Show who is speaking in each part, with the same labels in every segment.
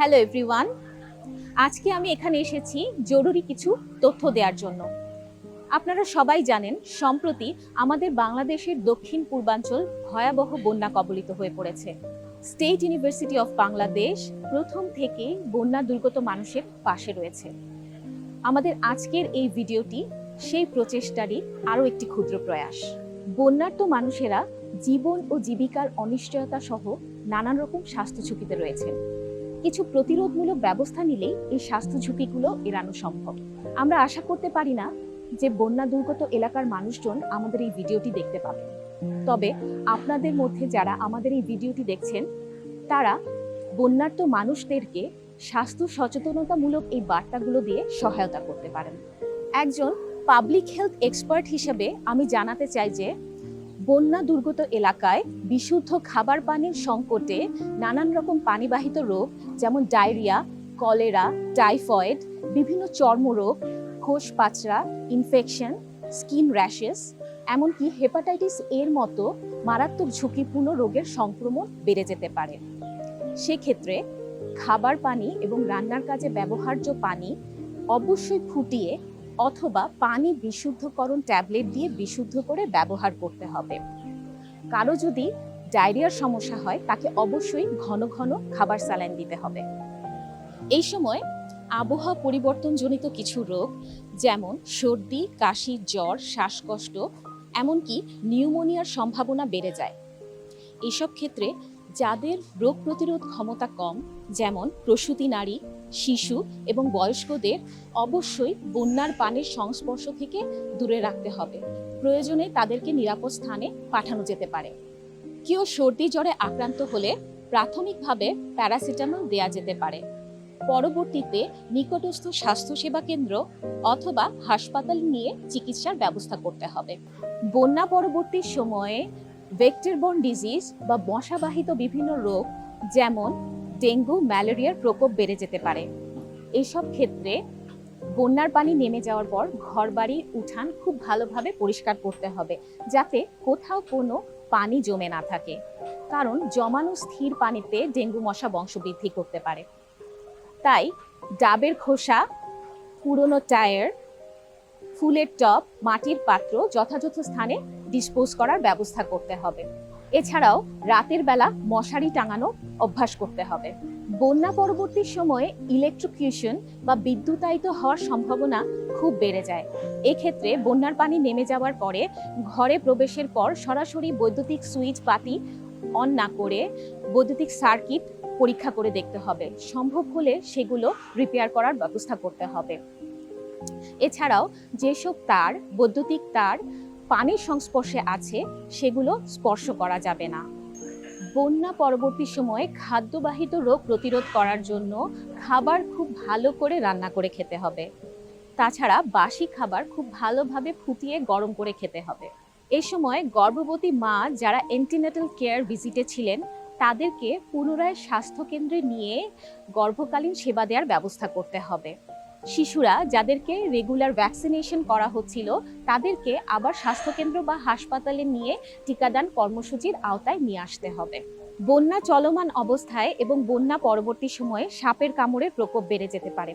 Speaker 1: Hello everyone আজকে আমি এখানে এসেছি জরুরি কিছু তথ্য দেওয়ার জন্য। আপনারা সবাই জানেন, সম্প্রতি আমাদের বাংলাদেশের দক্ষিণ পূর্বাঞ্চল ভয়াবহ বন্যা কবলিত হয়ে পড়েছে। স্টেট ইউনিভার্সিটি অফ বাংলাদেশ প্রথম থেকে বন্যা দুর্গত মানুষের পাশে রয়েছে। আমাদের আজকের এই ভিডিওটি সেই প্রচেষ্টারই আরও একটি ক্ষুদ্র প্রয়াস। বন্যার্ত মানুষেরা জীবন ও জীবিকার অনিশ্চয়তা সহ নানান রকম স্বাস্থ্য ঝুঁকিতে রয়েছে। কিছু প্রতিরোধমূলক ব্যবস্থা নিলেই এই স্বাস্থ্য ঝুঁকিগুলো এড়ানো সম্ভব। আমরা আশা করতে পারি না যে বন্যা দুর্গত এলাকার মানুষজন আমাদের এই ভিডিওটি দেখতে পাবে। তবে আপনাদের মধ্যে যারা আমাদের এই ভিডিওটি দেখছেন, তারা বন্যার্ত মানুষদেরকে স্বাস্থ্য সচেতনতামূলক এই বার্তাগুলো দিয়ে সহায়তা করতে পারেন। একজন পাবলিক হেলথ এক্সপার্ট হিসেবে আমি জানাতে চাই যে বন্যা দুর্গত এলাকায় বিশুদ্ধ খাবার পানির সংকটে নানান রকম পানিবাহিত রোগ, যেমন ডায়রিয়া, কলেরা, টাইফয়েড, বিভিন্ন চর্মরোগ, খোস পাচড়া ইনফেকশন স্কিন র্যাশেস এমনকি হেপাটাইটিস এর মতো মারাত্মক ঝুঁকিপূর্ণ রোগের সংক্রমণ বেড়ে যেতে পারে। সেক্ষেত্রে খাবার পানি এবং রান্নার কাজে ব্যবহার্য পানি অবশ্যই ফুটিয়ে অথবা পানি বিশুদ্ধকরণ ট্যাবলেট দিয়ে বিশুদ্ধ করে ব্যবহার করতে হবে। কারও যদি ডায়রিয়ার সমস্যা হয়, তাকে অবশ্যই ঘন ঘন খাবার স্যালাইন দিতে হবে। এই সময় আবহাওয়া পরিবর্তনজনিত কিছু রোগ, যেমন সর্দি, কাশি, জ্বর, শ্বাসকষ্ট, এমনকি নিউমোনিয়ার সম্ভাবনা বেড়ে যায়। এসব ক্ষেত্রে যাদের রোগ প্রতিরোধ ক্ষমতা কম, যেমন প্রসূতি নারী শিশু এবং বয়স্কদের অবশ্যই বন্যার পানির সংস্পর্শ থেকে দূরে রাখতে হবে। প্রয়োজনে তাদেরকে নিরাপদ স্থানে পাঠানো যেতে পারে। কেউ সর্দি জ্বরে আক্রান্ত হলে প্রাথমিকভাবে প্যারাসিটামল দেয়া যেতে পারে। পরবর্তীতে নিকটস্থ স্বাস্থ্যসেবা কেন্দ্র অথবা হাসপাতাল নিয়ে চিকিৎসার ব্যবস্থা করতে হবে। বন্যা পরবর্তী সময়ে ভেক্টরবর্ন ডিজিজ বা মশাবাহিত বিভিন্ন রোগ যেমন ডেঙ্গু, ম্যালেরিয়ার প্রকোপ বেড়ে যেতে পারে। এইসব ক্ষেত্রে বন্যার পানি নেমে যাওয়ার পর ঘরবাড়ি, উঠান খুব ভালোভাবে পরিষ্কার করতে হবে, যাতে কোথাও কোনো পানি জমে না থাকে। কারণ জমানো স্থির পানিতে ডেঙ্গু মশা বংশবৃদ্ধি করতে পারে। তাই ডাবের খোসা, পুরনো টায়ার, ফুলের টব, মাটির পাত্র যথাযথ স্থানে ডিসপোজ করার ব্যবস্থা করতে হবে। এছাড়াও রাতের বেলা মশারি টাঙানো অভ্যাস করতে হবে। বন্যা পরবর্তী সময়ে ইলেকট্রিকিউশন বা বিদ্যুতায়িত হওয়ার সম্ভাবনা খুব বেড়ে যায়। এক্ষেত্রে বন্যার পানি নেমে যাওয়ার পরে ঘরে প্রবেশের পর সরাসরি বৈদ্যুতিক সুইচ বাতি অন না করে বৈদ্যুতিক সার্কিট পরীক্ষা করে দেখতে হবে। সম্ভব হলে সেগুলো রিপেয়ার করার ব্যবস্থা করতে হবে। এছাড়াও যেসব তার, বৈদ্যুতিক তার পানির সংস্পর্শে আছে, সেগুলো স্পর্শ করা যাবে না। বন্যা পরবর্তী সময়ে খাদ্যবাহিত রোগ প্রতিরোধ করার জন্য খাবার খুব ভালো করে রান্না করে খেতে হবে। তাছাড়া বাসি খাবার খুব ভালোভাবে ফুটিয়ে গরম করে খেতে হবে। এই সময় গর্ভবতী মা যারা এন্টিনেটাল কেয়ার ভিজিটে ছিলেন, তাদেরকে পুনরায় স্বাস্থ্যকেন্দ্রে নিয়ে গর্ভকালীন সেবা দেওয়ার ব্যবস্থা করতে হবে। শিশুরা যাদেরকে রেগুলার ভ্যাকসিনেশন করা হচ্ছিল, তাদেরকে আবার স্বাস্থ্যকেন্দ্র বা হাসপাতালে নিয়ে টিকাদান কর্মসূচির আওতায় নিয়ে আসতে হবে। বন্যা চলমান অবস্থায় এবং বন্যা পরবর্তী সময়ে সাপের কামড়ের প্রকোপ বেড়ে যেতে পারে।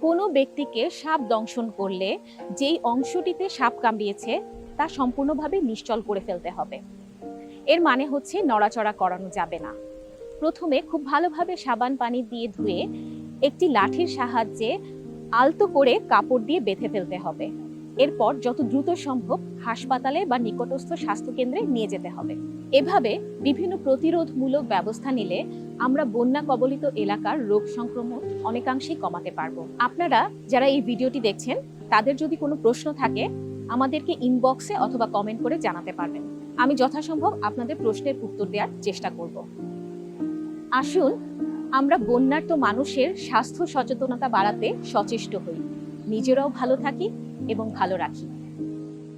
Speaker 1: কোনো ব্যক্তিকে সাপ দংশন করলে যেই অংশটিতে সাপ কামড়িয়েছে, তা সম্পূর্ণভাবে নিশ্চল করে ফেলতে হবে। এর মানে হচ্ছে নড়াচড়া করানো যাবে না। প্রথমে খুব ভালোভাবে সাবান পানি দিয়ে ধুয়ে একটি লাঠির সাহায্যে আলতো করে কাপড় দিয়ে বেঁধে ফেলতে হবে। এরপর যত দ্রুত সম্ভব হাসপাতালে বা নিকটস্থ স্বাস্থ্যকেন্দ্রে নিয়ে যেতে হবে। এভাবে বিভিন্ন প্রতিরোধমূলক ব্যবস্থা নিলে আমরা বন্যা কবলিত এলাকার রোগ সংক্রমণ অনেকাংশেই কমাতে পারব। আপনারা যারা এই ভিডিওটি দেখছেন, তাদের যদি কোনো প্রশ্ন থাকে, আমাদেরকে ইনবক্সে অথবা কমেন্ট করে জানাতে পারবেন। আমি যথাসম্ভব আপনাদের প্রশ্নের উত্তর দেওয়ার চেষ্টা করব। আসুন আমরা বন্যার্ত মানুষের স্বাস্থ্য সচেতনতা বাড়াতে সচেষ্ট হই। নিজেরাও ভালো থাকি এবং ভালো রাখি।